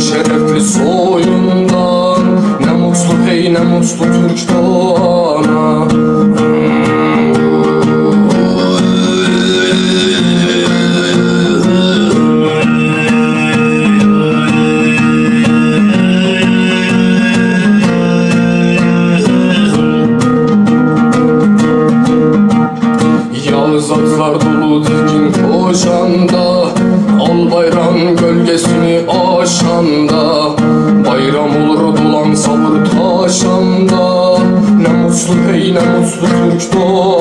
şerefli soyundan. Ne mutlu hey ne mutlu Türk doğana. Yağız atlar dolu dizgin koşanda Al bayram gölgesini aşanda Bayram olur dolan sabır taşanda Ne mutlu hey ne mutlu Türk doğana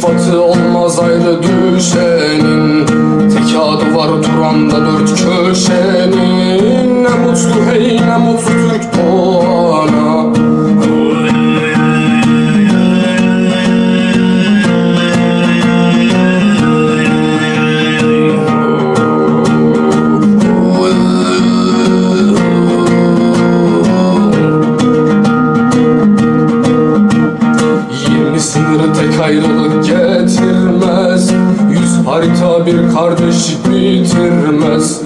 sıfatı olmaz ayrı düşenin Tek adı var Turan'da dört köşenin harita bir kardeşlik bitirmez.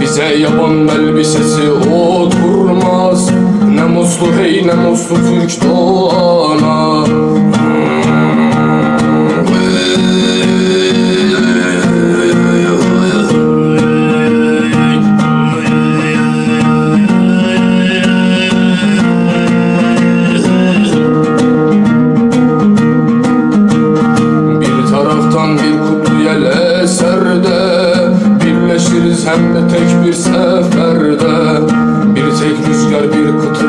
Bize yaban elbisesi oturmaz. Ne mutlu hey ne mutlu Türk doğana eserde Birleşiriz hem de tek bir seferde. Bir tek rüzgar bir kıtırtı